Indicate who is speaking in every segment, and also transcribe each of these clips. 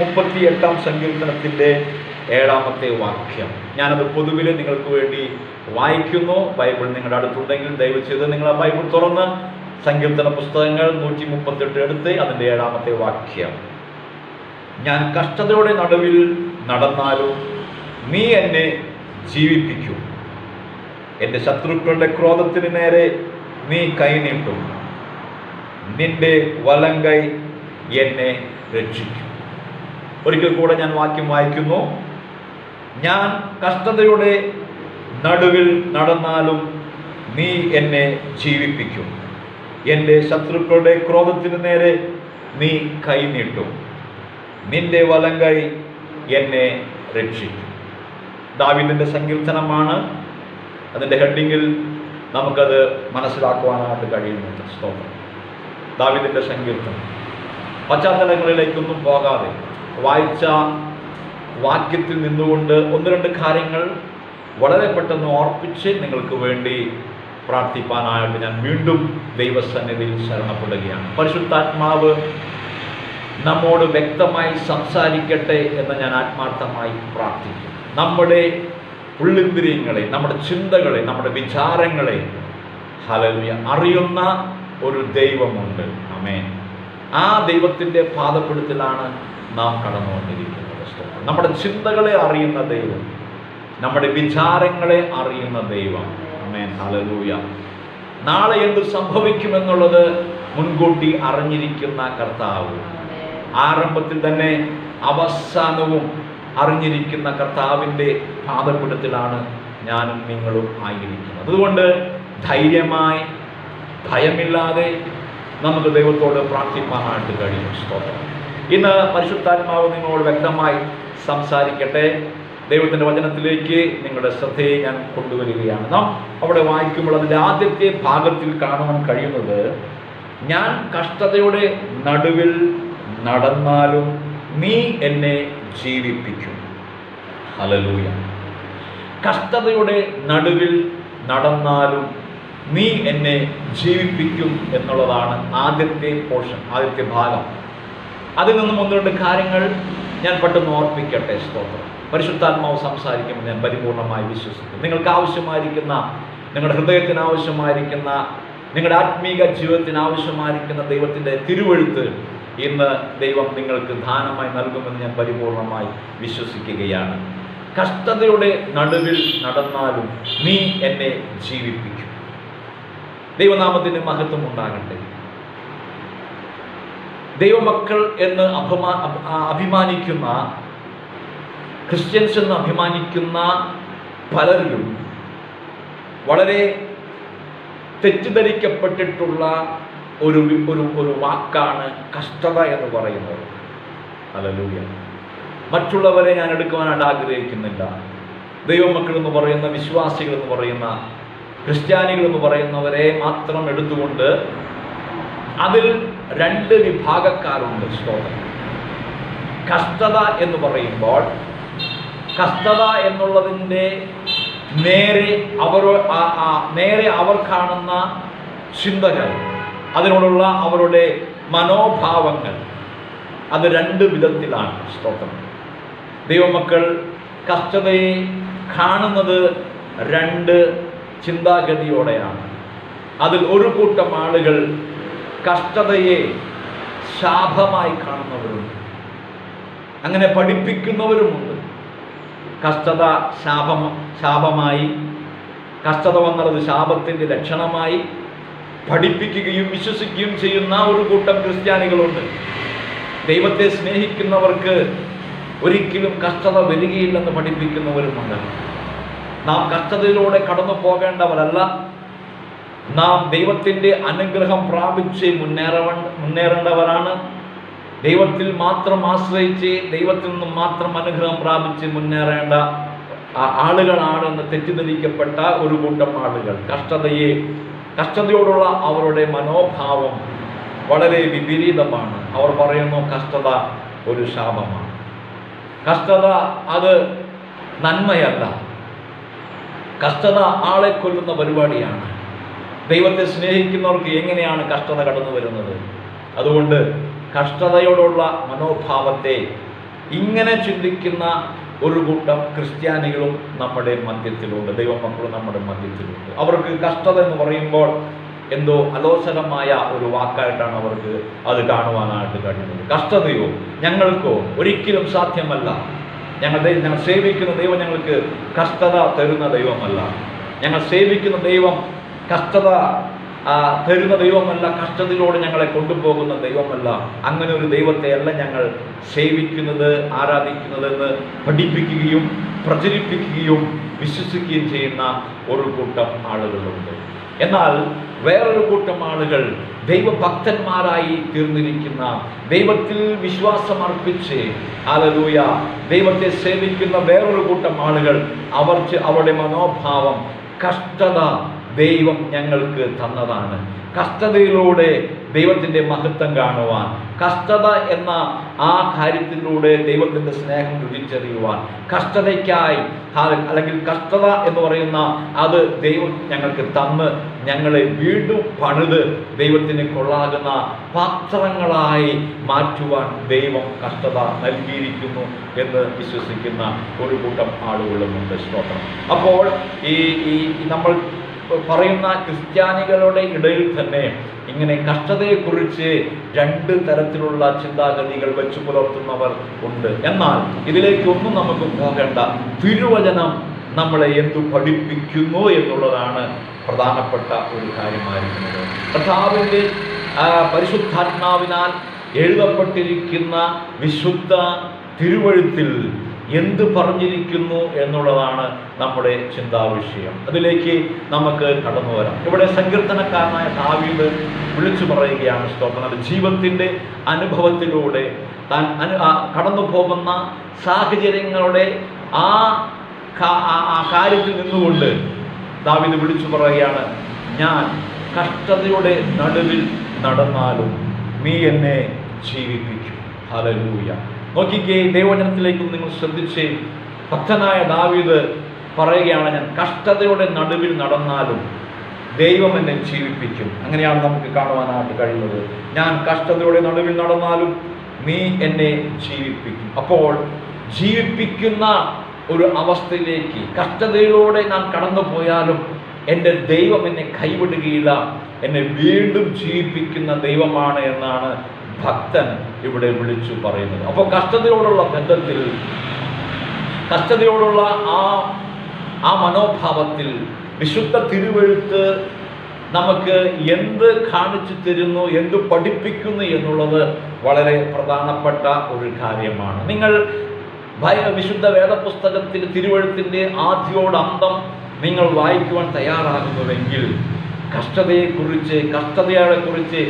Speaker 1: മുപ്പത്തി എട്ടാം സങ്കീർത്തനത്തിന്റെ ഏഴാമത്തെ വാക്യം. ഞാനത് പൊതുവിൽ നിങ്ങൾക്ക് വേണ്ടി വായിക്കുന്നു. ബൈബിൾ നിങ്ങളുടെ അടുത്തുണ്ടെങ്കിൽ ദയവ് ചെയ്ത് നിങ്ങൾ ആ ബൈബിൾ തുറന്ന് സങ്കീർത്തന പുസ്തകങ്ങൾ നൂറ്റി മുപ്പത്തെട്ട് എടുത്ത് അതിന്റെ ഏഴാമത്തെ വാക്യം. ഞാൻ കഷ്ടതയുടെ നടുവിൽ നടന്നാലും നീ എന്നെ ജീവിപ്പിക്കും. എന്റെ ശത്രുക്കളുടെ ക്രോധത്തിന് നേരെ നീ കൈനീട്ടും നിന്റെ വലങ്കൈ എന്നെ രക്ഷിക്കും. ഒരിക്കൽ കൂടെ ഞാൻ വാക്യം വായിക്കുന്നു. ഞാൻ കഷ്ടതയുടെ നടുവിൽ നടന്നാലും നീ എന്നെ ജീവിപ്പിക്കും. എന്റെ ശത്രുക്കളുടെ ക്രോധത്തിന് നേരെ നീ കൈനീട്ടും നിന്റെ വലം കൈ എന്നെ രക്ഷിക്കും. ദാവിദിന്റെ സങ്കീർത്തനമാണ്. അതിന്റെ ഹെഡിങ്ങിൽ നമുക്കത് മനസ്സിലാക്കുവാനായിട്ട് കഴിയുന്നുണ്ട്. സ്തോത്രം. ദാവിദിന്റെ സങ്കീർത്തനം. പശ്ചാത്തലങ്ങളിലേക്കൊന്നും പോകാതെ വായിച്ച വാക്യത്തിൽ നിന്നുകൊണ്ട് ഒന്ന് രണ്ട് കാര്യങ്ങൾ വളരെ പെട്ടെന്ന് ഓർപ്പിച്ച് നിങ്ങൾക്ക് വേണ്ടി പ്രാർത്ഥിപ്പാനായിട്ട് ഞാൻ വീണ്ടും ദൈവസന്നിധിയിൽ ശരണപ്പെടുകയാണ്. പരിശുദ്ധാത്മാവ് നമ്മോട് വ്യക്തമായി സംസാരിക്കട്ടെ എന്ന് ഞാൻ ആത്മാർത്ഥമായി പ്രാർത്ഥിക്കും നമ്മുടെ ഉള്ളിന്ദ്രിയങ്ങളെ നമ്മുടെ ചിന്തകളെ നമ്മുടെ വിചാരങ്ങളെ ഹലവ്യ അറിയുന്ന ഒരു ദൈവമുണ്ട്. അമേൻ ആ ദൈവത്തിന്റെ പാതപ്പെടുത്തലാണ് നാം കടന്നുകൊണ്ടിരിക്കുന്നത്. നമ്മുടെ ചിന്തകളെ അറിയുന്ന ദൈവം നമ്മുടെ വിചാരങ്ങളെ അറിയുന്ന ദൈവം. അമ്മേ ഹലലൂയ നാളെ എന്ത് സംഭവിക്കുമെന്നുള്ളത് മുൻകൂട്ടി അറിഞ്ഞിരിക്കുന്ന കർത്താവ്. ആരംഭത്തിൽ തന്നെ അവസാനവും അറിഞ്ഞിരിക്കുന്ന കർത്താവിന്റെ പാദപ്പെടുത്തിലാണ് ഞാനും നിങ്ങളും ആയിരിക്കുന്നത്. അതുകൊണ്ട് ധൈര്യമായി ഭയമില്ലാതെ നമുക്ക് ദൈവത്തോട് പ്രാർത്ഥിക്കാനായിട്ട് കഴിയും. സ്തോത്രം. ഇന്ന് പരിശുദ്ധാത്മാവ് നിങ്ങളോട് വ്യക്തമായി സംസാരിക്കട്ടെ. ദൈവത്തിന്റെ വചനത്തിലേക്ക് നിങ്ങളുടെ ശ്രദ്ധയെ ഞാൻ കൊണ്ടുവരികയാണ്. നാം അവിടെ വായിക്കുമ്പോൾ അതിന്റെ ആദ്യത്തെ ഭാഗത്തിൽ കാണുവാൻ കഴിയുന്നത് ഞാൻ കഷ്ടതയുടെ നടുവിൽ നടന്നാലും നീ എന്നെ ജീവിപ്പിക്കും. ഹലലൂയ കഷ്ടതയുടെ നടുവിൽ നടന്നാലും നീ എന്നെ ജീവിപ്പിക്കും എന്നുള്ളതാണ് ആദ്യത്തെ പോർഷൻ ആദ്യത്തെ ഭാഗം. അതിൽ നിന്നും ഒന്ന് രണ്ട് കാര്യങ്ങൾ ഞാൻ പെട്ടെന്ന് ഓർപ്പിക്കട്ടെ സ്തോത്രം. പരിശുദ്ധാത്മാവ് സംസാരിക്കുമ്പോൾ ഞാൻ പരിപൂർണമായി വിശ്വസിക്കുന്നു. നിങ്ങൾക്ക് ആവശ്യമായിരിക്കുന്ന നിങ്ങളുടെ ഹൃദയത്തിന് ആവശ്യമായിരിക്കുന്ന നിങ്ങളുടെ ആത്മീക ജീവിതത്തിന് ആവശ്യമായിരിക്കുന്ന ദൈവത്തിന്റെ തിരുവഴുത്ത് ഇന്ന് ദൈവം നിങ്ങൾക്ക് ദാനമായി നൽകുമെന്ന് ഞാൻ പരിപൂർണമായി വിശ്വസിക്കുകയാണ്. കഷ്ടതയുടെ നടുവിൽ നടന്നാലും നീ എന്നെ ജീവിപ്പിക്കും. ദൈവനാമത്തിന് മഹത്വം ഉണ്ടാകട്ടെ. ദൈവമക്കൾ എന്ന് അഭിമാ അഭ- അഭിമാനിക്കുന്ന ക്രിസ്ത്യൻസ് എന്ന് അഭിമാനിക്കുന്ന പലരിലും വളരെ തെറ്റിദ്ധരിക്കപ്പെട്ടിട്ടുള്ള ഒരു ഒരു ഒരു വാക്കാണ് കഷ്ടത എന്ന് പറയുന്നത്. അലലൂയ മറ്റുള്ളവരെ ഞാൻ എടുക്കുവാനായിട്ട് ആഗ്രഹിക്കുന്നില്ല. ദൈവമക്കൾ എന്ന് പറയുന്ന വിശ്വാസികൾ എന്ന് പറയുന്ന ക്രിസ്ത്യാനികൾ എന്ന് പറയുന്നവരെ മാത്രം എടുത്തുകൊണ്ട് അതിൽ രണ്ട് വിഭാഗക്കാരുണ്ട് സ്തോത്രം കഷ്ടത എന്ന് പറയുമ്പോൾ കഷ്ടത എന്നുള്ളതിന്റെ നേരെ അവർ നേരെ അവർ കാണുന്ന ചിന്തകൾ അതിനോടുള്ള അവരുടെ മനോഭാവങ്ങൾ അത് രണ്ട് വിധത്തിലാണ് സ്തോത്രം ദൈവമക്കൾ കഷ്ടതയെ കാണുന്നത് രണ്ട് ചിന്താഗതിയോടെയാണ്. അതിൽ ഒരു കൂട്ടം ആളുകൾ കഷ്ടതയെ ശാപമായി കാണുന്നവരുണ്ട് അങ്ങനെ പഠിപ്പിക്കുന്നവരുമുണ്ട്. കഷ്ടത ശാപം ശാപമായി കഷ്ടത വന്നത് ശാപത്തിന്റെ ലക്ഷണമായി പഠിപ്പിക്കുകയും വിശ്വസിക്കുകയും ചെയ്യുന്ന ഒരു കൂട്ടം ക്രിസ്ത്യാനികളുണ്ട്. ദൈവത്തെ സ്നേഹിക്കുന്നവർക്ക് ഒരിക്കലും കഷ്ടത വരികയില്ലെന്ന് പഠിപ്പിക്കുന്നവരുമുണ്ട്. നാം കഷ്ടതയിലൂടെ കടന്നു പോകേണ്ടവരല്ല. നാം ദൈവത്തിന്റെ അനുഗ്രഹം പ്രാപിച്ച് മുന്നേറവ മുന്നേറേണ്ടവരാണ്. ദൈവത്തിൽ മാത്രം ആശ്രയിച്ച് ദൈവത്തിൽ നിന്നും മാത്രം അനുഗ്രഹം പ്രാപിച്ച് മുന്നേറേണ്ട ആ- ആളുകളാണെന്ന് തെറ്റിദ്ധരിക്കപ്പെട്ട ഒരു കൂട്ടം ആളുകൾ. കഷ്ടതയെ കഷ്ടതയോടുള്ള അവരുടെ മനോഭാവം വളരെ വിപരീതമാണ്. അവർ പറയുന്നു കഷ്ടത ഒരു ശാപമാണ്. കഷ്ടത അത് നന്മയല്ല. കഷ്ടത ആളെ കൊല്ലുന്ന പരിപാടിയാണ്. ദൈവത്തെ സ്നേഹിക്കുന്നവർക്ക് എങ്ങനെയാണ് കഷ്ടത കടന്നു വരുന്നത്? അതുകൊണ്ട് കഷ്ടതയോടുള്ള മനോഭാവത്തെ ഇങ്ങനെ ചിന്തിക്കുന്ന ഒരു കൂട്ടം ക്രിസ്ത്യാനികളും നമ്മുടെ മധ്യത്തിലുണ്ട്. ദൈവമക്കളും നമ്മുടെ മധ്യത്തിലുണ്ട്. അവർക്ക് കഷ്ടത എന്ന് പറയുമ്പോൾ എന്തോ അലോസരമായ ഒരു വാക്കായിട്ടാണ് അവർക്ക് അത് കാണുവാനായിട്ട് കഴിയുന്നത് കഷ്ടതയോ ഞങ്ങൾക്കോ ഒരിക്കലും സാധ്യമല്ല. ഞങ്ങൾ ഞങ്ങൾ സേവിക്കുന്ന ദൈവം ഞങ്ങൾക്ക് കഷ്ടത തരുന്ന ദൈവമല്ല. ഞങ്ങൾ സേവിക്കുന്ന ദൈവം കഷ്ടത തരുന്ന ദൈവമല്ല കഷ്ടത്തിലൂടെ ഞങ്ങളെ കൊണ്ടുപോകുന്ന ദൈവമല്ല. അങ്ങനെ ഒരു ദൈവത്തെയല്ല ഞങ്ങൾ സേവിക്കുന്നത് ആരാധിക്കുന്നതെന്ന് പഠിപ്പിക്കുകയും പ്രചരിപ്പിക്കുകയും വിശ്വസിക്കുകയും ചെയ്യുന്ന ഒരു കൂട്ടം ആളുകളുണ്ട്. എന്നാൽ വേറൊരു കൂട്ടം ആളുകൾ ദൈവഭക്തന്മാരായി തീർന്നിരിക്കുന്ന ദൈവത്തിൽ വിശ്വാസം അർപ്പിച്ച് ദൈവത്തെ സേവിക്കുന്ന വേറൊരു കൂട്ടം ആളുകൾ അവർ അവരുടെ മനോഭാവം കഷ്ടത ദൈവം ഞങ്ങൾക്ക് തന്നതാണ്. കഷ്ടതയിലൂടെ ദൈവത്തിന്റെ മഹത്വം കാണുവാൻ കഷ്ടത എന്ന ആ കാര്യത്തിലൂടെ ദൈവത്തിന്റെ സ്നേഹം രുചിച്ചറിയുവാൻ കഷ്ടതയ്ക്കായി അല്ലെങ്കിൽ കഷ്ടത എന്ന് പറയുന്ന അത് ദൈവം ഞങ്ങൾക്ക് തന്ന് ഞങ്ങളെ വീണ്ടും പണിത് ദൈവത്തിന് കൊള്ളാകുന്ന പാത്രങ്ങളായി മാറ്റുവാൻ ദൈവം കഷ്ടത നൽകിയിരിക്കുന്നു എന്ന് വിശ്വസിക്കുന്ന ഒരു കൂട്ടം ആളുകളുമുണ്ട്. സ്തോത്രം. അപ്പോൾ ഈ ഈ നമ്മൾ പറയുന്ന ക്രിസ്ത്യാനികളുടെ ഇടയിൽ തന്നെ ഇങ്ങനെ കഷ്ടതയെക്കുറിച്ച് രണ്ട് തരത്തിലുള്ള ചിന്താഗതികൾ വെച്ചു പുലർത്തുന്നവർ ഉണ്ട്. എന്നാൽ ഇതിലേക്കൊന്നും നമുക്ക് പോകേണ്ട തിരുവചനം നമ്മളെ എന്തു പഠിപ്പിക്കുന്നു എന്നുള്ളതാണ് പ്രധാനപ്പെട്ട ഒരു കാര്യമായിരിക്കുന്നത്. കർത്താവിന്റെ പരിശുദ്ധാത്മാവിനാൽ എഴുതപ്പെട്ടിരിക്കുന്ന വിശുദ്ധ തിരുവഴുത്തിൽ എന്ത് പറഞ്ഞിരിക്കുന്നു എന്നുള്ളതാണ് നമ്മുടെ ചിന്താവിഷയം. അതിലേക്ക് നമുക്ക് കടന്നു വരാം. ഇവിടെ സങ്കീർത്തനക്കാരനായ ദാവീദ് വിളിച്ചു പറയുകയാണ് സ്തോത്രം. അത് ജീവിതത്തിന്റെ അനുഭവത്തിലൂടെ താൻ അനു കടന്നു പോകുന്ന സാഹചര്യങ്ങളുടെ ആ കാര്യത്തിൽ നിന്നുകൊണ്ട് ദാവീദ് വിളിച്ചു പറയുകയാണ് ഞാൻ കഷ്ടതയുടെ നടുവിൽ നടന്നാലും നീ എന്നെ ജീവിപ്പിക്കും. ഹലലൂയ നോക്കിക്കേ ദേവചനത്തിലേക്കും നിങ്ങൾ ശ്രദ്ധിച്ച് ഭക്തനായ ദാവീദ് പറയുകയാണ് ഞാൻ കഷ്ടതയുടെ നടുവിൽ നടന്നാലും ദൈവം എന്നെ ജീവിപ്പിക്കും. അങ്ങനെയാണ് നമുക്ക് കാണുവാനായിട്ട് കഴിയുന്നത്. ഞാൻ കഷ്ടതയുടെ നടുവിൽ നടന്നാലും നീ എന്നെ ജീവിപ്പിക്കും. അപ്പോൾ ജീവിപ്പിക്കുന്ന ഒരു അവസ്ഥയിലേക്ക് കഷ്ടതയിലൂടെ ഞാൻ കടന്നു പോയാലും എന്റെ ദൈവം എന്നെ കൈവിടുകയില്ല. എന്നെ വീണ്ടും ജീവിപ്പിക്കുന്ന ദൈവമാണ് എന്നാണ് ഭക്തൻ ഇവിടെ വിളിച്ചു പറയുന്നത്. അപ്പോൾ കഷ്ടതയോടുള്ള ബന്ധത്തിൽ കഷ്ടതയോടുള്ള ആ ആ മനോഭാവത്തിൽ വിശുദ്ധ തിരുവെഴുത്ത് നമുക്ക് എന്ത് കാണിച്ചു തരുന്നു എന്ത് പഠിപ്പിക്കുന്നു എന്നുള്ളത് വളരെ പ്രധാനപ്പെട്ട ഒരു കാര്യമാണ്. നിങ്ങൾ ഭയ- വിശുദ്ധ വേദപുസ്തകത്തിൽ തിരുവഴുത്തിന്റെ ആദ്യോടന്തം നിങ്ങൾ വായിക്കുവാൻ തയ്യാറാകുന്നുവെങ്കിൽ കഷ്ടതയെക്കുറിച്ച് കഷ്ടതയെക്കുറിച്ച്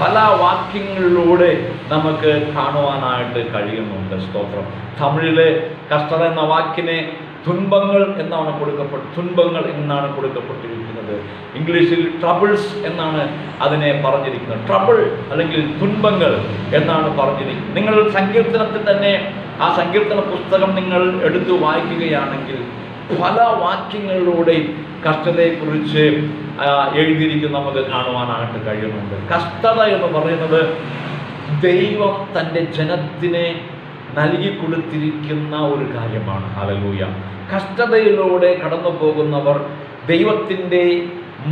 Speaker 1: പല വാക്യങ്ങളിലൂടെ നമുക്ക് കാണുവാനായിട്ട് കഴിയുന്നുണ്ട് സ്തോത്രം. തമിഴിലെ കഷ്ടത എന്ന വാക്കിനെ തുൻപങ്ങൾ എന്നാണ് കൊടുക്കപ്പെട്ട തുൻപങ്ങൾ എന്നാണ് കൊടുക്കപ്പെട്ടിരിക്കുന്നത്. ഇംഗ്ലീഷിൽ ട്രബിൾസ് എന്നാണ് അതിനെ പറഞ്ഞിരിക്കുന്നത്. ട്രബിൾ അല്ലെങ്കിൽ തുൻപങ്ങൾ എന്നാണ് പറഞ്ഞിരിക്കുന്നത്. നിങ്ങൾ സങ്കീർത്തനത്തിൽ തന്നെ ആ സങ്കീർത്തന പുസ്തകം നിങ്ങൾ എടുത്തു വായിക്കുകയാണെങ്കിൽ പല വാക്യങ്ങളിലൂടെയും കഷ്ടതയെക്കുറിച്ച് എഴുതിയിരിക്കുന്ന നമുക്ക് കാണുവാനായിട്ട് കഴിയുന്നുണ്ട്. കഷ്ടത എന്ന് പറയുന്നത് ദൈവം തന്റെ ജനത്തിനെ നൽകി കൊടുത്തിരിക്കുന്ന ഒരു കാര്യമാണ്. അലലൂയ കഷ്ടതയിലൂടെ കടന്നു പോകുന്നവർ ദൈവത്തിന്റെ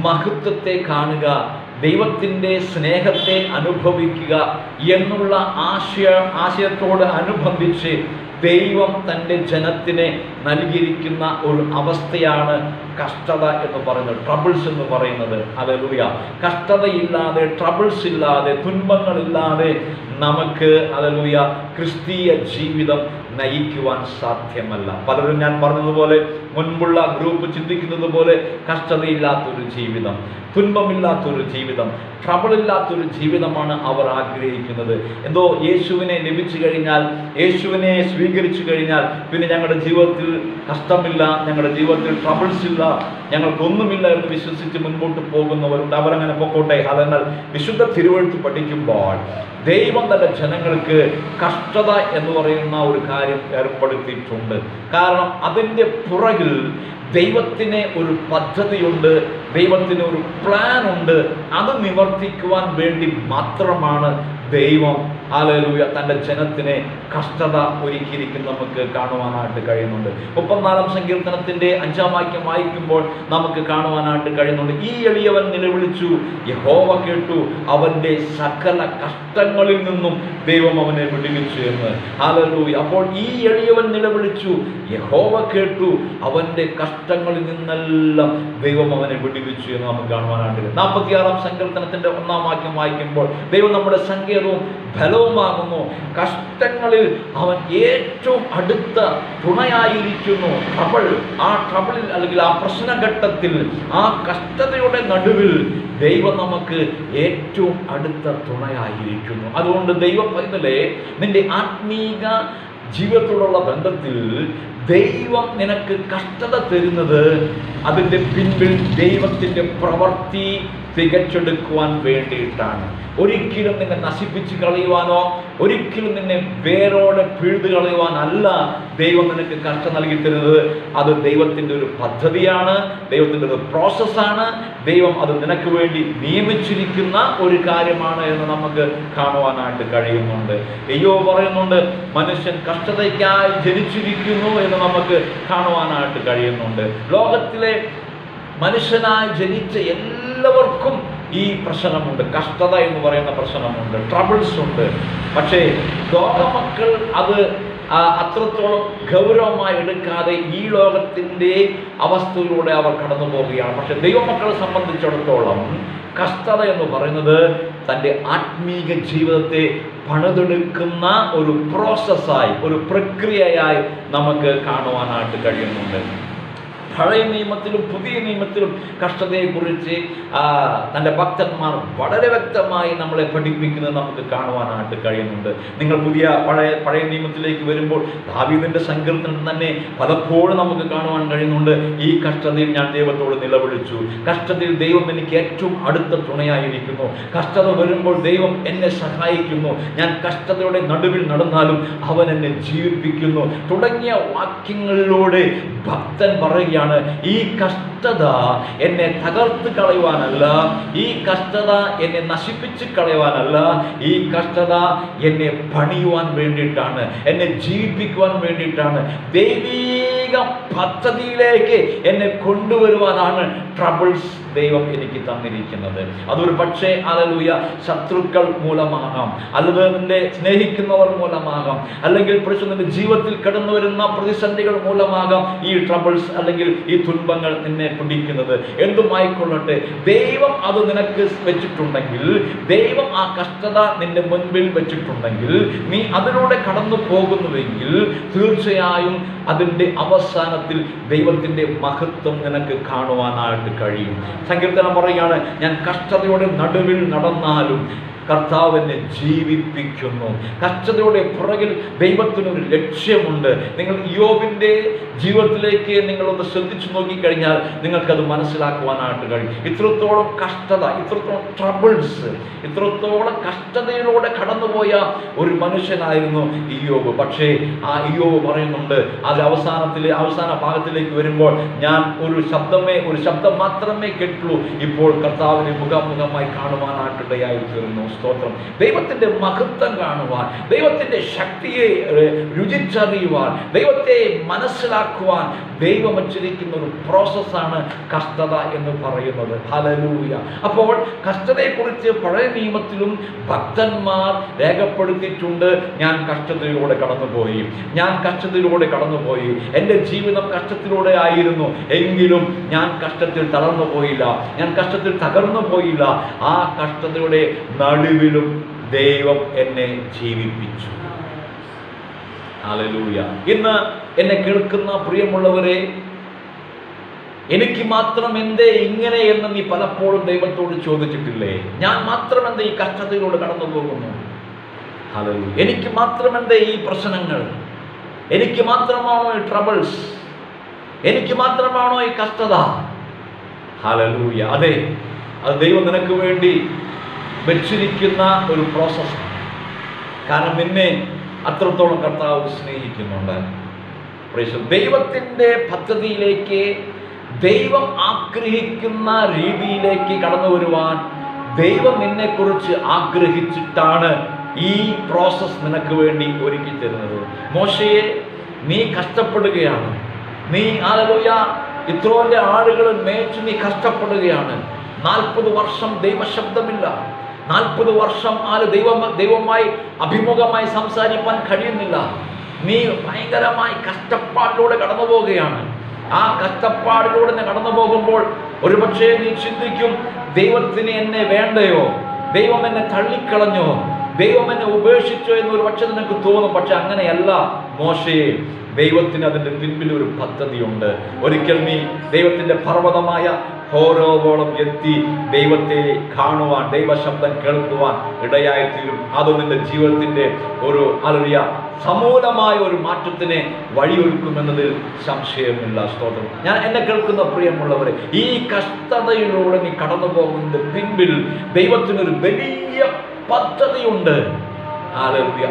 Speaker 1: മഹത്വത്തെ കാണുക ദൈവത്തിന്റെ സ്നേഹത്തെ അനുഭവിക്കുക എന്നുള്ള ആശയ ആശയത്തോട് അനുബന്ധിച്ച് ദൈവം തന്റെ ജനത്തിനെ നൽകിയിരിക്കുന്ന ഒരു അവസ്ഥയാണ് കഷ്ടത എന്ന് പറയുന്നത് ട്രബിൾസ് എന്ന് പറയുന്നത്. അലലൂയ കഷ്ടതയില്ലാതെ ട്രബിൾസ് ഇല്ലാതെ തുൻപങ്ങളില്ലാതെ നമുക്ക് അലലൂയ ക്രിസ്തീയ ജീവിതം നയിക്കുവാൻ സാധ്യമല്ല. പലരും ഞാൻ പറഞ്ഞതുപോലെ മുൻപുള്ള ഗ്രൂപ്പ് ചിന്തിക്കുന്നത് പോലെ കഷ്ടതയില്ലാത്തൊരു ജീവിതം തുൻപമില്ലാത്തൊരു ജീവിതം ട്രബിളില്ലാത്തൊരു ജീവിതമാണ് അവർ ആഗ്രഹിക്കുന്നത്. എന്തോ യേശുവിനെ ലഭിച്ചു കഴിഞ്ഞാൽ യേശുവിനെ സ്വീകരിച്ചു കഴിഞ്ഞാൽ പിന്നെ ഞങ്ങളുടെ ജീവിതത്തിൽ കഷ്ടമില്ല ഞങ്ങളുടെ ജീവിതത്തിൽ ട്രബിൾസ് ഇല്ല ഞങ്ങൾക്കൊന്നുമില്ല എന്ന് വിശ്വസിച്ച് മുൻപോട്ട് പോകുന്നവരുണ്ട്. അവരങ്ങനെ പൊക്കോട്ടെ. അതെന്നാൽ വിശുദ്ധ തിരുവഴുത്ത് പഠിക്കുമ്പോൾ ദൈവം തന്റെ ജനങ്ങൾക്ക് കഷ്ടത എന്ന് പറയുന്ന ഒരു കാര്യം ഏർപ്പെടുത്തിയിട്ടുണ്ട്. കാരണം അതിന്റെ പുറകിൽ ദൈവത്തിന് ഒരു പദ്ധതിയുണ്ട്. ദൈവത്തിന് ഒരു പ്ലാൻ ഉണ്ട്. അത് നിവർത്തിക്കുവാൻ വേണ്ടി മാത്രമാണ് ദൈവം ആലലൂയ തന്റെ ജനത്തിനെ കഷ്ടത ഒരുക്കിയിരിക്കുന്ന നമുക്ക് കാണുവാനായിട്ട് കഴിയുന്നുണ്ട്. മുപ്പത്തിനാലാം സങ്കീർത്തനത്തിന്റെ അഞ്ചാം വാക്യം വായിക്കുമ്പോൾ നമുക്ക് കാണുവാനായിട്ട് കഴിയുന്നുണ്ട്. ഈ എളിയവൻ നിലവിളിച്ചു. യഹോവ കേട്ടു. അവന്റെ സകല കഷ്ടങ്ങളിൽ നിന്നും ദൈവം അവനെ വിടുവിച്ചു എന്ന്. ആലലൂയ അപ്പോൾ ഈ എളിയവൻ നിലവിളിച്ചു. യഹോവ കേട്ടു. അവന്റെ കഷ്ടങ്ങളിൽ നിന്നെല്ലാം ദൈവം അവനെ വിടുവിച്ചു എന്ന് നമുക്ക് കാണുവാനായിട്ട് നാൽപ്പത്തിയാറാം സങ്കീർത്തനത്തിന്റെ ഒന്നാം വാക്യം വായിക്കുമ്പോൾ ദൈവം നമ്മുടെ സങ്കേതവും ബലവുമാകുന്നു കഷ്ടങ്ങളിൽ അവൻ ഏറ്റവും അടുത്ത തുണയായിരിക്കുന്നു. ട്രബിൾ ആ ട്രബിളിൽ അല്ലെങ്കിൽ ആ പ്രശ്നഘട്ടത്തിൽ ആ കഷ്ടതയുടെ നടുവിൽ ദൈവം നമുക്ക് ഏറ്റവും അടുത്ത തുണയായിരിക്കുന്നു. അതുകൊണ്ട് ദൈവ പൈതലെ നിന്റെ ആത്മീക ജീവിതത്തോടുള്ള ബന്ധത്തിൽ ദൈവം നിനക്ക് കഷ്ടത തരുന്നത് അതിന്റെ പിൻപിൽ ദൈവത്തിന്റെ പ്രവൃത്തി തികച്ചെടുക്കുവാൻ വേണ്ടിയിട്ടാണ്. ഒരിക്കലും നിന്നെ നശിപ്പിച്ച് കളയുവാനോ ഒരിക്കലും നിന്നെ വേരോടെ പിഴുതു കളയുവാനല്ല ദൈവം നിനക്ക് കഷ്ടം നൽകി തരുന്നത്. അത് ദൈവത്തിന്റെ ഒരു പദ്ധതിയാണ് ദൈവത്തിന്റെ ഒരു പ്രോസസ്സാണ് ദൈവം അത് നിനക്ക് വേണ്ടി നിയമിച്ചിരിക്കുന്ന ഒരു കാര്യമാണ് എന്ന് നമുക്ക് കാണുവാനായിട്ട് കഴിയുന്നുണ്ട്. അയ്യോ പറയുന്നുണ്ട് മനുഷ്യൻ കഷ്ടതയ്ക്കായി ജനിച്ചിരിക്കുന്നു എന്ന് നമുക്ക് കാണുവാനായിട്ട് കഴിയുന്നുണ്ട്. ലോകത്തിലെ മനുഷ്യനായി ജനിച്ച എല്ലാവർക്കും ഈ പ്രശ്നമുണ്ട്. കഷ്ടത എന്ന് പറയുന്ന പ്രശ്നമുണ്ട്. ട്രബിൾസ് ഉണ്ട്. പക്ഷേ ലോകമക്കൾ അത് അത്രത്തോളം ഗൗരവമായി എടുക്കാതെ ഈ ലോകത്തിന്റെ അവസ്ഥയിലൂടെ അവർ കടന്നു പോവുകയാണ്. പക്ഷെ ദൈവമക്കളെ സംബന്ധിച്ചിടത്തോളം കഷ്ടത എന്ന് പറയുന്നത് തന്റെ ആത്മീക ജീവിതത്തെ പണിതെടുക്കുന്ന ഒരു പ്രോസസ്സായി ഒരു പ്രക്രിയയായി നമുക്ക് കാണുവാനായിട്ട് കഴിയുന്നുണ്ട്. പഴയ നിയമത്തിലും പുതിയ നിയമത്തിലും കഷ്ടതയെക്കുറിച്ച് തന്റെ ഭക്തന്മാർ വളരെ വ്യക്തമായി നമ്മളെ പഠിപ്പിക്കുന്നത് നമുക്ക് കാണുവാനായിട്ട് കഴിയുന്നുണ്ട്. നിങ്ങൾ പുതിയ പഴയ പഴയ നിയമത്തിലേക്ക് വരുമ്പോൾ ദാവീദിന്റെ സങ്കീർത്തനം തന്നെ പലപ്പോഴും നമുക്ക് കാണുവാൻ കഴിയുന്നുണ്ട്. ഈ കഷ്ടതയിൽ ഞാൻ ദൈവത്തോട് നിലവിളിച്ചു. കഷ്ടതയിൽ ദൈവം എനിക്ക് ഏറ്റവും അടുത്ത തുണയായിരിക്കുന്നു. കഷ്ടത വരുമ്പോൾ ദൈവം എന്നെ സഹായിക്കുന്നു. ഞാൻ കഷ്ടതയുടെ നടുവിൽ നടന്നാലും അവൻ എന്നെ ജീവിപ്പിക്കുന്നു. തുടങ്ങിയ വാക്യങ്ങളിലൂടെ ഭക്തൻ പറയുകയാണ് ഈ കഷ്ടത എന്നെ തകർത്ത് കളയുവാനല്ല ഈ കഷ്ടത എന്നെ നശിപ്പിച്ച് കളയുവാനല്ല ഈ കഷ്ടത എന്നെ പണിയുവാൻ വേണ്ടിയിട്ടാണ് എന്നെ ജീവിപ്പിക്കുവാൻ വേണ്ടിയിട്ടാണ് ദൈവീക പദ്ധതിയിലേക്ക് എന്നെ കൊണ്ടുവരുവാനാണ് ട്രബിൾസ് ദൈവം എനിക്ക് തന്നിരിക്കുന്നത്. അതൊരു പക്ഷേ അലലൂയ ശത്രുക്കൾ മൂലമാകാം. അല്ലെങ്കിൽ നിന്റെ സ്നേഹിക്കുന്നവർ മൂലമാകാം. അല്ലെങ്കിൽ നിന്റെ ജീവിതത്തിൽ കടന്നു വരുന്ന പ്രതിസന്ധികൾ മൂലമാകാം ഈ ട്രബിൾസ് അല്ലെങ്കിൽ ഈ തുൻപങ്ങൾ നിന്നെ പിടിക്കുന്നത്. എന്തുമായിക്കൊള്ളട്ടെ ദൈവം അത് നിനക്ക് വെച്ചിട്ടുണ്ടെങ്കിൽ ദൈവം ആ കഷ്ടത നിന്റെ മുൻപിൽ വെച്ചിട്ടുണ്ടെങ്കിൽ നീ അതിലൂടെ കടന്നു പോകുന്നുവെങ്കിൽ തീർച്ചയായും അതിന്റെ അവസാനത്തിൽ ദൈവത്തിന്റെ മഹത്വം നിനക്ക് കാണുവാനായിട്ട് കഴിയും. സങ്കീർത്തനം പറയുകയാണ് ഞാൻ കഷ്ടതയുടെ നടുവിൽ നടന്നാലും കർത്താവ് എന്നെ ജീവിപ്പിക്കുന്നു. കഷ്ടതയുടെ പുറകിൽ ദൈവത്തിനൊരു ലക്ഷ്യമുണ്ട്. നിങ്ങൾ യോബിന്റെ ജീവിതത്തിലേക്ക് നിങ്ങളൊന്ന് ശ്രദ്ധിച്ചു നോക്കിക്കഴിഞ്ഞാൽ നിങ്ങൾക്കത് മനസ്സിലാക്കുവാനായിട്ട് കഴിയും. ഇത്രത്തോളം കഷ്ടത ഇത്രത്തോളം ട്രബിൾസ് ഇത്രത്തോളം കഷ്ടതയിലൂടെ കടന്നുപോയ ഒരു മനുഷ്യനായിരുന്നു ഇയോബ് പക്ഷേ ആ ഇയോബ് പറയുന്നുണ്ട് അത് അവസാനത്തിൽ അവസാന ഭാഗത്തിലേക്ക് വരുമ്പോൾ ഞാൻ ഒരു ശബ്ദമേ ഒരു ശബ്ദം മാത്രമേ കേട്ടുള്ളൂ. ഇപ്പോൾ കർത്താവിനെ മുഖാമുഖമായി കാണുവാനായിട്ടിടയായി തീർന്നു. സ്തോത്രം. ദൈവത്തിന്റെ മഹത്വം കാണുവാൻ ദൈവത്തിന്റെ ശക്തിയെ രുചിച്ചറിയുവാൻ ദൈവത്തെ മനസ്സിലാക്കുവാൻ ദൈവം വച്ചിരിക്കുന്ന ഒരു പ്രോസസ്സാണ് കഷ്ടത എന്ന് പറയുന്നത്. ഹലലൂയ അപ്പോൾ കഷ്ടതയെക്കുറിച്ച് പഴയ നിയമത്തിലും ഭക്തന്മാർ രേഖപ്പെടുത്തിയിട്ടുണ്ട്. ഞാൻ കഷ്ടതയിലൂടെ കടന്നുപോയി. ഞാൻ കഷ്ടതയിലൂടെ കടന്നുപോയി. എന്റെ ജീവിതം കഷ്ടത്തിലൂടെ ആയിരുന്നു. എങ്കിലും ഞാൻ കഷ്ടത്തിൽ തളർന്നു പോയില്ല. ഞാൻ കഷ്ടത്തിൽ തകർന്നു പോയില്ല. ആ കഷ്ടതയുടെ നടുവിലും ദൈവം എന്നെ ജീവിപ്പിച്ചു. അലലൂയ ഇന്ന് എന്നെ കേൾക്കുന്ന പ്രിയമുള്ളവരെ എനിക്ക് മാത്രം എന്തേ ഇങ്ങനെ എന്ന് നീ പലപ്പോഴും ദൈവത്തോട് ചോദിച്ചിട്ടില്ലേ? ഞാൻ മാത്രം എന്തേ ഈ കഷ്ടതയിലൂടെ കടന്നു പോകുന്നു? എനിക്ക് മാത്രം എന്തേ ഈ പ്രശ്നങ്ങൾ? എനിക്ക് മാത്രമാണോ ഈ ട്രബിൾസ് എനിക്ക് മാത്രമാണോ ഈ കഷ്ടത? ഹലലൂയ അതെ അത് ദൈവം നിനക്ക് വേണ്ടി വെച്ചിരിക്കുന്ന ഒരു പ്രോസസ്സാണ് കാരണം നിന്നെ അത്രത്തോളം കർത്താവ് സ്നേഹിക്കുന്നുണ്ട്. ദൈവത്തിന്റെ പദ്ധതിയിലേക്ക് ദൈവം ആഗ്രഹിക്കുന്ന രീതിയിലേക്ക് കടന്നു വരുവാൻ ദൈവം നിന്നെക്കുറിച്ച് ആഗ്രഹിച്ചിട്ടാണ് ഈ പ്രോസസ്സ് നിനക്ക് വേണ്ടി ഒരുക്കി തരുന്നത്. മോശയെ നീ കഷ്ടപ്പെടുകയാണ്. നീ ആലോയ ഇത്രോന്റെ ആളുകൾ മേച്ച് നീ കഷ്ടപ്പെടുകയാണ്. നാൽപ്പത് വർഷം ദൈവശബ്ദമില്ല. നാൽപ്പത് വർഷം ആര് ദൈവം ദൈവമായി അഭിമുഖമായി സംസാരിക്കാൻ കഴിയുന്നില്ല. നീ ഭയങ്കരമായി കഷ്ടപ്പാടിലൂടെ കടന്നു പോവുകയാണ് ആ കഷ്ടപ്പാടിലൂടെ നീ കടന്നു പോകുമ്പോൾ ഒരുപക്ഷെ നീ ചിന്തിക്കും ദൈവത്തിന് എന്നെ വേണ്ടയോ? ദൈവം എന്നെ തള്ളിക്കളഞ്ഞോ? ദൈവം എന്നെ ഉപേക്ഷിച്ചോ എന്ന് ഒരു പക്ഷെ നിനക്ക് തോന്നും. പക്ഷെ അങ്ങനെയല്ല മോശയെ ദൈവത്തിന് അതിന്റെ പിൻപിൽ ഒരു പദ്ധതിയുണ്ട്. ഒരിക്കൽ നീ ദൈവത്തിന്റെ പർവതമായ ഹോരോവോളം എത്തി ദൈവത്തെ കാണുവാൻ ദൈവശബ്ദം കേൾക്കുവാൻ ഇടയായിത്തീരും. അത് നിന്റെ ജീവിതത്തിന്റെ ഒരു അലറിയ സമൂലമായ ഒരു മാറ്റത്തിന് വഴിയൊരുക്കുമെന്നതിൽ സംശയമില്ല. സ്തോത്രം. ഞാൻ എന്നെ കേൾക്കുന്ന പ്രിയമുള്ളവരെ ഈ കഷ്ടതയിലൂടെ നീ കടന്നു പോകുന്നതിന്റെ പിൻപിൽ ദൈവത്തിനൊരു വലിയ പദ്ധതിയുണ്ട്.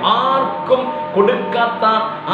Speaker 1: ആർക്കും കൊടുക്കാത്ത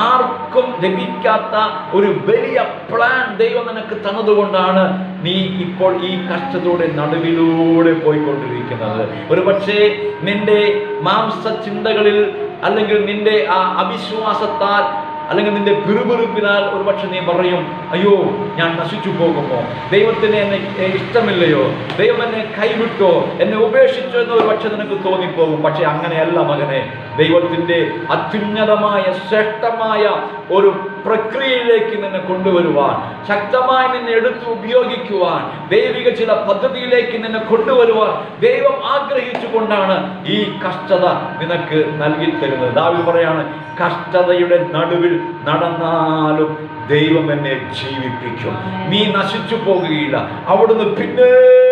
Speaker 1: ആർക്കും ലഭിക്കാത്ത ഒരു വലിയ പ്ലാൻ ദൈവം നിനക്ക് തന്നതുകൊണ്ടാണ് നീ ഇപ്പോൾ ഈ കഷ്ടതയുടെ നടുവിലൂടെ പോയിക്കൊണ്ടിരിക്കുന്നത് ഒരു പക്ഷേ നിന്റെ മാംസ ചിന്തകളിൽ അല്ലെങ്കിൽ നിന്റെ ആ അവിശ്വാസത്താൽ അല്ലെങ്കിൽ നിന്റെ പിറുപിറുപ്പിനാൽ ഒരുപക്ഷെ നീ പറയും അയ്യോ ഞാൻ നശിച്ചു പോകുമോ? ദൈവത്തിന് എന്നെ ഇഷ്ടമില്ലയോ? ദൈവം എന്നെ കൈവിട്ടോ? എന്നെ ഉപേക്ഷിച്ചു എന്ന് ഒരു പക്ഷെ നിനക്ക് തോന്നിപ്പോകും. പക്ഷെ അങ്ങനെയല്ല മകനെ. ദൈവത്തിന്റെ അത്യുന്നതമായ ശ്രേഷ്ഠമായ ഒരു പ്രക്രിയയിലേക്ക് നിന്നെ കൊണ്ടുവരുവാൻ ശക്തമായി നിന്നെ എടുത്ത് ഉപയോഗിക്കുവാൻ ദൈവിക ചില പദ്ധതിയിലേക്ക് നിന്നെ കൊണ്ടുവരുവാൻ ദൈവം ആഗ്രഹിച്ചുകൊണ്ടാണ് ഈ കഷ്ടത നിനക്ക് നൽകി തരുന്നത് ദാവി പറയാണ് കഷ്ടതയുടെ നടുവിൽ നടന്നാലും ദൈവം എന്നെ ജീവിപ്പിക്കും. നീ നശിച്ചു പോകുകയില്ല അവിടുന്ന് പിന്നെയും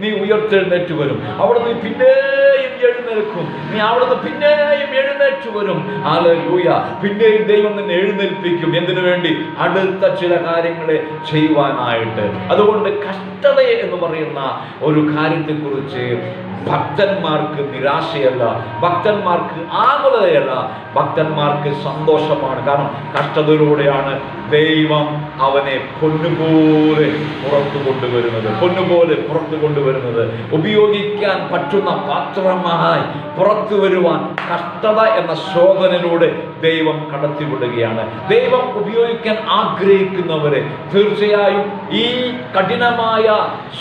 Speaker 1: നീ ഉയർത്തെഴുന്നേറ്റ് വരും. അവിടുന്ന് പിന്നെയും എഴുന്നേൽക്കും. നീ അവിടുന്ന് പിന്നെയും എഴുന്നേറ്റ് വരും. ആലൂയ പിന്നെയും ദൈവം നിന്നെ എഴുന്നേൽപ്പിക്കും. എന്തിനു വേണ്ടി? അടുത്ത ചില കാര്യങ്ങളെ ചെയ്യുവാനായിട്ട്. അതുകൊണ്ട് കഷ്ടത എന്ന് പറയുന്ന ഒരു കാര്യത്തെക്കുറിച്ച് ഭക്തന്മാർക്ക് നിരാശയല്ല ഭക്തന്മാർക്ക് ആകുലതയല്ല ഭക്തന്മാർക്ക് സന്തോഷമാണ്. കാരണം കഷ്ടതയിലൂടെയാണ് ദൈവം അവനെ പൊന്നുപോലെ പുറത്തു കൊണ്ടുവരുന്നത് പൊന്നുപോലെ പുറത്തു കൊണ്ടുവരുന്നത്. ഉപയോഗിക്കാൻ പറ്റുന്ന പാത്രമായി പുറത്തു വരുവാൻ കഷ്ടത എന്ന ശോധനയിലൂടെ ദൈവം കടത്തിവിടുകയാണ്. ദൈവം ഉപയോഗിക്കാൻ ആഗ്രഹിക്കുന്നവരെ തീർച്ചയായും ഈ കഠിനമായ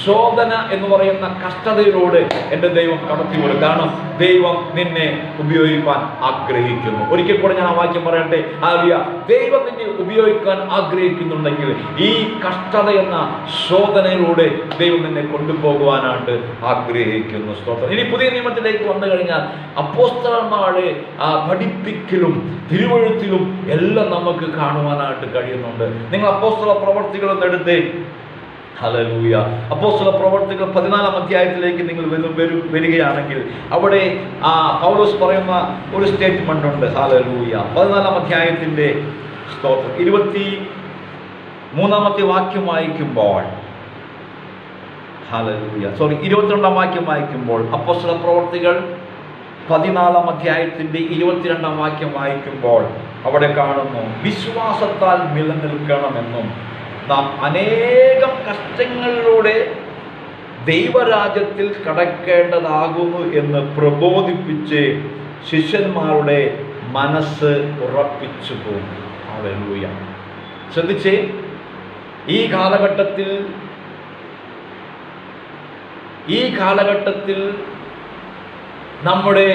Speaker 1: ശോധന എന്ന് പറയുന്ന കഷ്ടതയിലൂടെ എന്റെ ദൈവം കടത്തിവിടും. കാരണം ദൈവം നിന്നെ ഉപയോഗിക്കാൻ ആഗ്രഹിക്കുന്നു. ഒരിക്കൽ കൂടെ ഞാൻ ആ വാക്യം പറയട്ടെ? ആര്യ ദൈവം നിന്നെ ഉപയോഗിക്കാൻ ആഗ്രഹിക്കുന്നുണ്ടെങ്കിൽ ഈ കഷ്ടത എന്ന ശോധനയിലൂടെ ദൈവം നിന്നെ കൊണ്ടുപോകുവാനായിട്ട് ആഗ്രഹിക്കുന്നു. സ്തോത്രം. ഇനി പുതിയ നിയമത്തിലേക്ക് വന്നു കഴിഞ്ഞാൽ അപ്പോസ്തലന്മാരെ ആ പഠിപ്പിക്കലും തിരുവഴുത്തിലും എല്ലാം നമുക്ക് കാണുവാനായിട്ട് കഴിയുന്നുണ്ട്. നിങ്ങൾ അപ്പോസ്തല പ്രവർത്തികൾ ഹലലൂയ അപ്പോസ്തല പ്രവർത്തികൾ പതിനാലാം അധ്യായത്തിലേക്ക് നിങ്ങൾ വരും വരു- വരികയാണെങ്കിൽ അവിടെ ആ പൗലോസ് പറയുന്ന ഒരു സ്റ്റേറ്റ്മെന്റ് ഉണ്ട്. ഹലലൂയ പതിനാലാം അധ്യായത്തിന്റെ സ്തോത്രം. ഇരുപത്തി മൂന്നാമത്തെ വാക്യം വായിക്കുമ്പോൾ ഹലലൂയ സോറി ഇരുപത്തിരണ്ടാം വാക്യം വായിക്കുമ്പോൾ അപ്പോസ്തല പ്രവർത്തികൾ പതിനാലാം അധ്യായത്തിന്റെ ഇരുപത്തിരണ്ടാം വാക്യം വായിക്കുമ്പോൾ അവിടെ കാണുന്നു വിശ്വാസത്താൽ നിലനിൽക്കണമെന്നും നാം അനേകം കഷ്ടങ്ങളിലൂടെ ദൈവരാജ്യത്തിൽ കടക്കേണ്ടതാകുന്നു എന്ന് പ്രബോധിപ്പിച്ച് ശിഷ്യന്മാരുടെ മനസ്സ് ഉറപ്പിച്ചു പോകും ഹല്ലേലൂയ. ശ്രദ്ധിച്ചേ ഈ കാലഘട്ടത്തിൽ ഈ കാലഘട്ടത്തിൽ നമ്മുടെ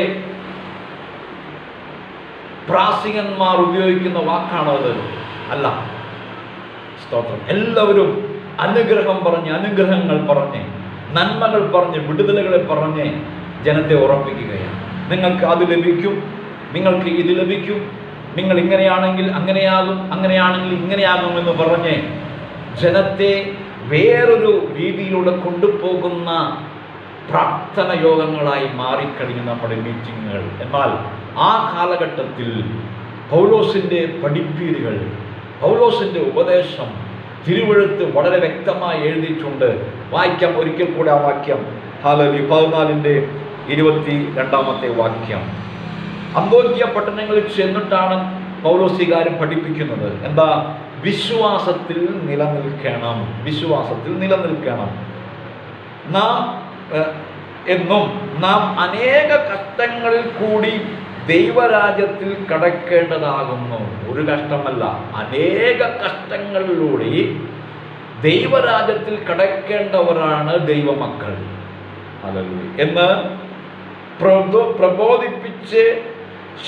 Speaker 1: പ്രാസികന്മാർ ഉപയോഗിക്കുന്ന വാക്കാണത് അല്ല. സ്തോത്രം. എല്ലാവരും അനുഗ്രഹം പറഞ്ഞ് അനുഗ്രഹങ്ങൾ പറഞ്ഞ് നന്മകൾ പറഞ്ഞ് വിടുതലുകളെ പറഞ്ഞ് ജനത്തെ ഉറപ്പിക്കുകയാണ്. നിങ്ങൾക്ക് അത് ലഭിക്കും. നിങ്ങൾക്ക് ഇത് ലഭിക്കും. നിങ്ങൾ ഇങ്ങനെയാണെങ്കിൽ അങ്ങനെയാകും അങ്ങനെയാണെങ്കിൽ ഇങ്ങനെയാകും എന്ന് പറഞ്ഞ് ജനത്തെ വേറൊരു രീതിയിലൂടെ കൊണ്ടുപോകുന്ന പ്രാർത്ഥന യോഗങ്ങളായി മാറിക്കഴിഞ്ഞു നമ്മുടെ മീറ്റിങ്ങുകൾ. എന്നാൽ ആ കാലഘട്ടത്തിൽ പൗലോസിന്റെ പഠിപ്പീരുകൾ പൗലോസിന്റെ ഉപദേശം തിരുവഴുത്ത് വളരെ വ്യക്തമായി എഴുതിയിട്ടുണ്ട്. വാക്യം ഒരിക്കൽ കൂടെ ആ വാക്യം. ഹാലി പതിനാലിന്റെ ഇരുപത്തി രണ്ടാമത്തെ വാക്യം. അന്തോക്യ പട്ടണങ്ങളിൽ ചെന്നിട്ടാണ് പൗലോസികാരൻ പഠിപ്പിക്കുന്നത്. എന്താ? വിശ്വാസത്തിൽ നിലനിൽക്കണം. വിശ്വാസത്തിൽ നിലനിൽക്കണം. നാം എന്നും നാം അനേക കഷ്ടങ്ങളിൽ കൂടി ദൈവരാജ്യത്തിൽ കടക്കേണ്ടതാകുന്നു. ഒരു കഷ്ടമല്ല അനേക കഷ്ടങ്ങളിലൂടെ ദൈവരാജ്യത്തിൽ കടക്കേണ്ടവരാണ് ദൈവമക്കൾ. ഹല്ലേലൂയ. എന്ന് പ്രബോ- പ്രബോധിപ്പിച്ച്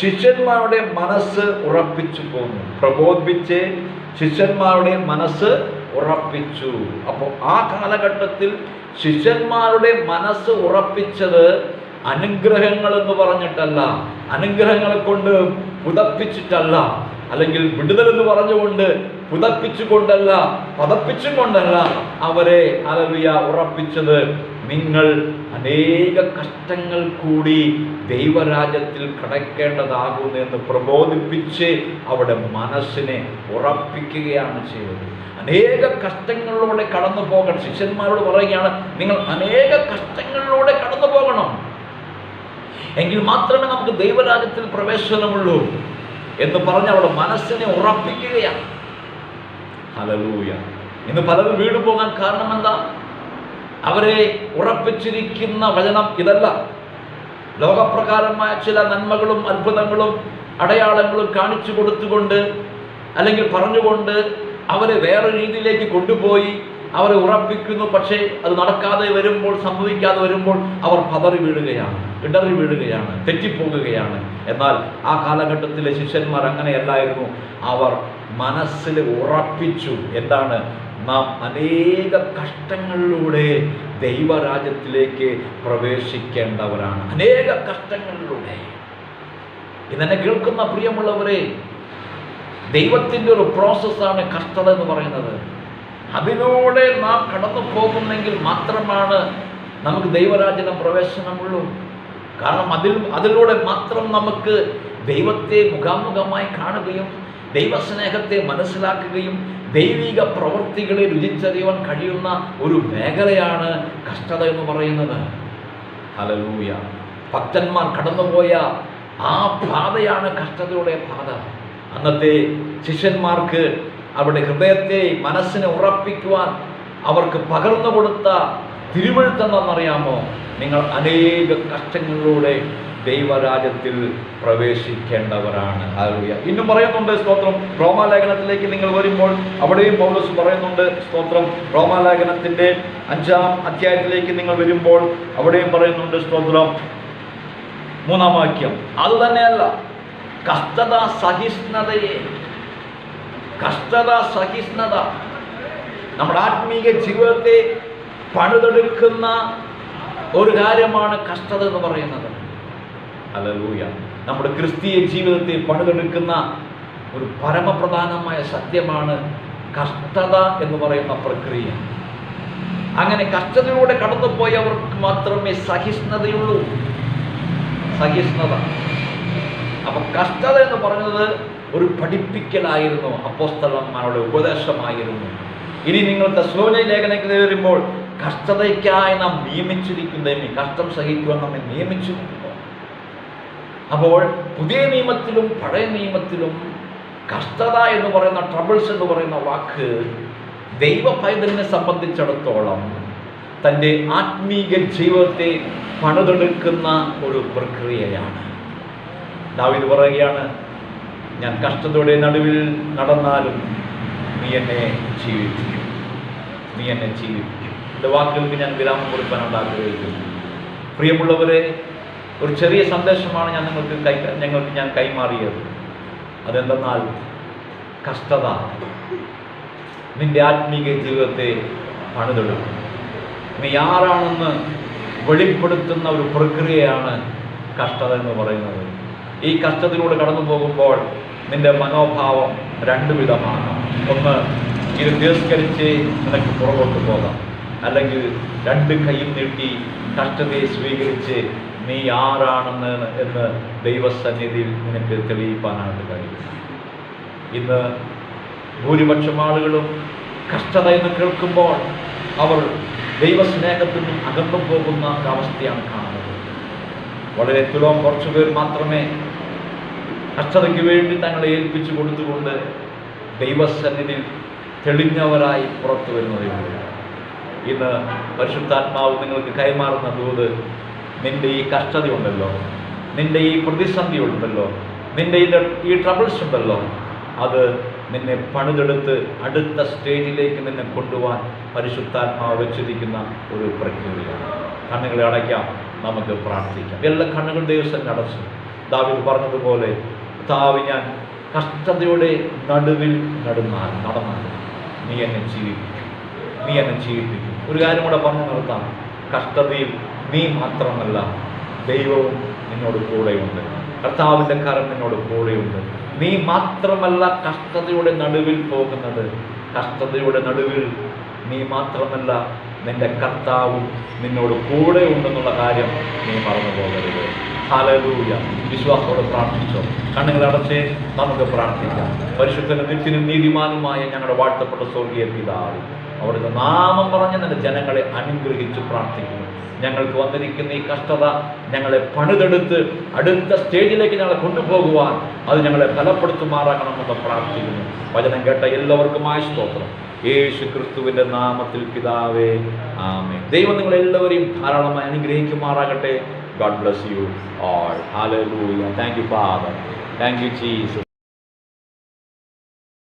Speaker 1: ശിഷ്യന്മാരുടെ മനസ്സ് ഉറപ്പിച്ചു പോന്നു. പ്രബോധിപ്പിച്ച് ശിഷ്യന്മാരുടെ മനസ്സ് ഉറപ്പിച്ചു. അപ്പോൾ ആ കാലഘട്ടത്തിൽ ശിഷ്യന്മാരുടെ മനസ്സ് ഉറപ്പിച്ചത് അനുഗ്രഹങ്ങൾ എന്ന് പറഞ്ഞിട്ടല്ല അനുഗ്രഹങ്ങളെ കൊണ്ട് പുതപ്പിച്ചിട്ടല്ല അല്ലെങ്കിൽ വിടുതൽ എന്ന് പറഞ്ഞുകൊണ്ട് പുതപ്പിച്ചുകൊണ്ടല്ല പതപ്പിച്ചും കൊണ്ടല്ല അവരെ അലലുയ ഉറപ്പിച്ചത് നിങ്ങൾ അനേക കഷ്ടങ്ങൾ കൂടി ദൈവരാജ്യത്തിൽ കടക്കേണ്ടതാകുന്നു എന്ന് പ്രബോധിപ്പിച്ച് അവിടെ മനസ്സിനെ ഉറപ്പിക്കുകയാണ് ചെയ്തത്. അനേക കഷ്ടങ്ങളിലൂടെ കടന്നു പോകണം ശിഷ്യന്മാരോട് പറയുകയാണ് നിങ്ങൾ അനേക കഷ്ടങ്ങളിലൂടെ കടന്നു പോകണം എങ്കിൽ മാത്രമേ നമുക്ക് ദൈവരാജ്യത്തിൽ പ്രവേശനമുള്ളൂ എന്ന് പറഞ്ഞ് അവിടെ മനസ്സിനെ ഉറപ്പിക്കുകയാണ്. ഹലലൂയ ഇന്ന് പലരും വീട് പോകാൻ കാരണം എന്താ? അവരെ ഉറപ്പിച്ചിരിക്കുന്ന വചനം ഇതല്ല. ലോകപ്രകാരമായ ചില നന്മകളും അത്ഭുതങ്ങളും അടയാളങ്ങളും കാണിച്ചു കൊടുത്തുകൊണ്ട് അല്ലെങ്കിൽ പറഞ്ഞുകൊണ്ട് അവരെ വേറെ രീതിയിലേക്ക് കൊണ്ടുപോയി അവരെ ഉറപ്പിക്കുന്നു പക്ഷേ അത് നടക്കാതെ വരുമ്പോൾ സംഭവിക്കാതെ വരുമ്പോൾ അവർ പതറി വീഴുകയാണ് ഇടറി വീഴുകയാണ് തെറ്റിപ്പോകുകയാണ്. എന്നാൽ ആ കാലഘട്ടത്തിലെ ശിഷ്യന്മാർ അങ്ങനെയല്ലായിരുന്നു. അവർ മനസ്സിൽ ഉറപ്പിച്ചു. എന്താണ്? നാം അനേക കഷ്ടങ്ങളിലൂടെ ദൈവരാജ്യത്തിലേക്ക് പ്രവേശിക്കേണ്ടവരാണ്. അനേക കഷ്ടങ്ങളിലൂടെ. ഇതെന്നെ കേൾക്കുന്ന പ്രിയമുള്ളവരെ ദൈവത്തിന്റെ ഒരു പ്രോസസ്സാണ് കഷ്ടത എന്ന് പറയുന്നത്. അതിലൂടെ നാം കടന്നു പോകുന്നെങ്കിൽ മാത്രമാണ് നമുക്ക് ദൈവരാജ്യം പ്രവേശനമുള്ളൂ. കാരണം അതിൽ അതിലൂടെ മാത്രം നമുക്ക് ദൈവത്തെ മുഖാമുഖമായി കാണുകയും ദൈവസ്നേഹത്തെ മനസ്സിലാക്കുകയും ദൈവിക പ്രവൃത്തികളെ രുചിച്ചറിയുവാൻ കഴിയുന്ന ഒരു മേഖലയാണ് കഷ്ടത എന്ന് പറയുന്നത്. ഹലലൂയ ഭക്തന്മാർ കടന്നുപോയ ആ പാതയാണ് കഷ്ടതയുടെ പാത. അന്നത്തെ ശിഷ്യന്മാർക്ക് അവരുടെ ഹൃദയത്തെ മനസ്സിനെ ഉറപ്പിക്കുവാൻ അവർക്ക് പകർന്നു കൊടുത്ത തിരുവഴുത്തെന്നറിയാമോ നിങ്ങൾ അനേക കഷ്ടങ്ങളിലൂടെ ദൈവരാജ്യത്തിൽ പ്രവേശിക്കേണ്ടവരാണ്. ഹല്ലേലൂയ. ഇന്നും പറയുന്നുണ്ട് സ്തോത്രം. റോമാലേഖനത്തിലേക്ക് നിങ്ങൾ വരുമ്പോൾ അവിടെയും പൗലോസ് പറയുന്നുണ്ട് സ്തോത്രം. റോമാലേഖനത്തിന്റെ അഞ്ചാം അധ്യായത്തിലേക്ക് നിങ്ങൾ വരുമ്പോൾ അവിടെയും പറയുന്നുണ്ട് സ്തോത്രം. മൂന്നാം വാക്യം. അത് തന്നെയല്ല കഷ്ടത സഹിഷ്ണുതയെ കഷ്ടത സഹിഷ്ണുത. നമ്മുടെ ആത്മീയ ജീവിതത്തെ പണിതെടുക്കുന്ന ഒരു കാര്യമാണ് കഷ്ടത എന്ന് പറയുന്നത്. അലലൂയ നമ്മുടെ ക്രിസ്തീയ ജീവിതത്തെ പണിതെടുക്കുന്ന ഒരു പരമപ്രധാനമായ സത്യമാണ് കഷ്ടത എന്ന് പറയുന്ന പ്രക്രിയ. അങ്ങനെ കഷ്ടതയിലൂടെ കടന്നുപോയവർക്ക് മാത്രമേ സഹിഷ്ണുതയുള്ളൂ. സഹിഷ്ണുത. അപ്പൊ കഷ്ടത എന്ന് പറഞ്ഞത് ഒരു പഠിപ്പിക്കലായിരുന്നു അപ്പോസ്തലന്മാരുടെ ഉപദേശമായിരുന്നു. ഇനി നിങ്ങൾ തെസ്ലോനി ലേഖനത്തിൽ വരുമ്പോൾ കഷ്ടതയ്ക്കായി നാം നിയമിച്ചിരിക്കുന്ന കഷ്ടം സഹിക്കുവാൻ നമ്മെ നിയമിച്ചിരിക്കുന്നു. അപ്പോൾ പുതിയ നിയമത്തിലും പഴയ നിയമത്തിലും കഷ്ടത എന്ന് പറയുന്ന ട്രബിൾസ് എന്ന് പറയുന്ന വാക്ക് ദൈവ പൈതലിനെ സംബന്ധിച്ചിടത്തോളം തന്റെ ആത്മീക ജീവിതത്തെ പണിതെടുക്കുന്ന ഒരു പ്രക്രിയയാണ്. ദാവിദ് പറയുകയാണ് ഞാൻ കഷ്ടതയുടെ നടുവിൽ നടന്നാലും നീ എന്നെ ജീവിപ്പിക്കും. നീ എന്നെ ജീവിപ്പിക്കും. എന്റെ വാക്കുകൾക്ക് ഞാൻ വിരാമം കൊടുക്കാൻ ആഗ്രഹിക്കുന്നു. പ്രിയമുള്ളവരെ ഒരു ചെറിയ സന്ദേശമാണ് ഞാൻ നിങ്ങൾക്ക് കൈ ഞങ്ങൾക്ക് ഞാൻ കൈമാറിയത്. അതെന്തെന്നാൽ കഷ്ടത നിന്റെ ആത്മീക ജീവിതത്തെ പണിതെടുക്കും. നീ ആരാണെന്ന് വെളിപ്പെടുത്തുന്ന ഒരു പ്രക്രിയയാണ് കഷ്ടത എന്ന് പറയുന്നത്. ഈ കഷ്ടത്തിലൂടെ കടന്നു പോകുമ്പോൾ നിന്റെ മനോഭാവം രണ്ടു വിധമാണ് ഒന്ന് ഇത് തിരസ്കരിച്ച് നിനക്ക് പുറകോട്ട് പോകാം. അല്ലെങ്കിൽ രണ്ട് കൈയും നീട്ടി കഷ്ടതയെ സ്വീകരിച്ച് നീ ആരാണെന്ന് എന്ന് ദൈവസന്നിധിയിൽ നിനക്ക് തെളിയിപ്പാനായിട്ട് കഴിയും. ഇന്ന് ഭൂരിപക്ഷം ആളുകളും കഷ്ടത എന്ന് കേൾക്കുമ്പോൾ അവർ ദൈവസ്നേഹത്തിൽ അകന്നു പോകുന്ന ഒരവസ്ഥയാണ് കാണുന്നത്. വളരെ തുലോം കുറച്ചു പേർ മാത്രമേ കഷ്ടതയ്ക്ക് വേണ്ടി തങ്ങളെ ഏൽപ്പിച്ചു കൊടുത്തുകൊണ്ട് ദൈവസന്നിധിയിൽ തെളിഞ്ഞവരായി പുറത്തു വരുന്നതേ ഉള്ളൂ. ഇന്ന് പരിശുദ്ധാത്മാവ് നിങ്ങൾക്ക് കൈമാറുന്ന ദൂത് നിന്റെ ഈ കഷ്ടതയുണ്ടല്ലോ നിന്റെ ഈ പ്രതിസന്ധി ഉണ്ടല്ലോ നിന്റെ ഈ ഈ ട്രബിൾസ് ഉണ്ടല്ലോ അത് നിന്നെ പണിതെടുത്ത് അടുത്ത സ്റ്റേജിലേക്ക് നിന്നെ കൊണ്ടുപോകാൻ പരിശുദ്ധാത്മാവ് വെച്ചിരിക്കുന്ന ഒരു പ്രക്രിയയാണ്. കണ്ണുകളെ അടയ്ക്കാം. നമുക്ക് പ്രാർത്ഥിക്കാം. എല്ലാ കണ്ണുകൾ ദിവസം അടച്ചു. ദാവിദ് പറഞ്ഞതുപോലെ താവ് ഞാൻ കഷ്ടതയുടെ നടുവിൽ നടന്നാൽ നടന്നാൽ നീ എന്നെ ജീവിപ്പിക്കും. നീ എന്നെ ജീവിപ്പിക്കും. ഒരു കാര്യം കൂടെ പറഞ്ഞു നിർത്താം. കഷ്ടതയിൽ നീ മാത്രമല്ല ദൈവവും നിന്നോട് കൂടെയുണ്ട്. കർത്താവിന്റെ കരം നിന്നോട് കൂടെയുണ്ട്. നീ മാത്രമല്ല കഷ്ടതയുടെ നടുവിൽ പോകുന്നത്. കഷ്ടതയുടെ നടുവിൽ നീ മാത്രമല്ല നിന്റെ കർത്താവും നിന്നോട് കൂടെ ഉണ്ടെന്നുള്ള കാര്യം നീ മറന്നു പോകരുത്. ഹാലൂയ വിശ്വാസത്തോടെ പ്രാർത്ഥിച്ചോ. കണ്ണുകളടച്ചേ നമുക്ക് പ്രാർത്ഥിക്കാം. പരിശുദ്ധനും നിത്യനും നീതിമാനുമായ ഞങ്ങളുടെ വാഴ്ത്തപ്പെട്ട സ്വർഗീയ പിതാവ് അവിടുത്തെ നാമം പറഞ്ഞ് നിന്റെ ജനങ്ങളെ അനുഗ്രഹിച്ച് പ്രാർത്ഥിക്കുന്നു. ഞങ്ങൾക്ക് വന്നിരിക്കുന്ന ഈ കഷ്ടത ഞങ്ങളെ പണിതെടുത്ത് അടുത്ത സ്റ്റേജിലേക്ക് ഞങ്ങളെ കൊണ്ടുപോകുവാൻ അത് ഞങ്ങളെ ഫലപ്പെടുത്തുമാറാകണമെന്ന് പ്രാർത്ഥിക്കുന്നു. വചനം കേട്ട എല്ലാവർക്കുമായ സ്തോത്രം യേശു ക്രിസ്തുവിന്റെ നാമത്തിൽ പിതാവേ ആമേ ദൈവം നിങ്ങളെല്ലാവരെയും ധാരാളമായി അനുഗ്രഹിക്കുമാറാകട്ടെ. God bless you all hallelujah thank you father thank you Jesus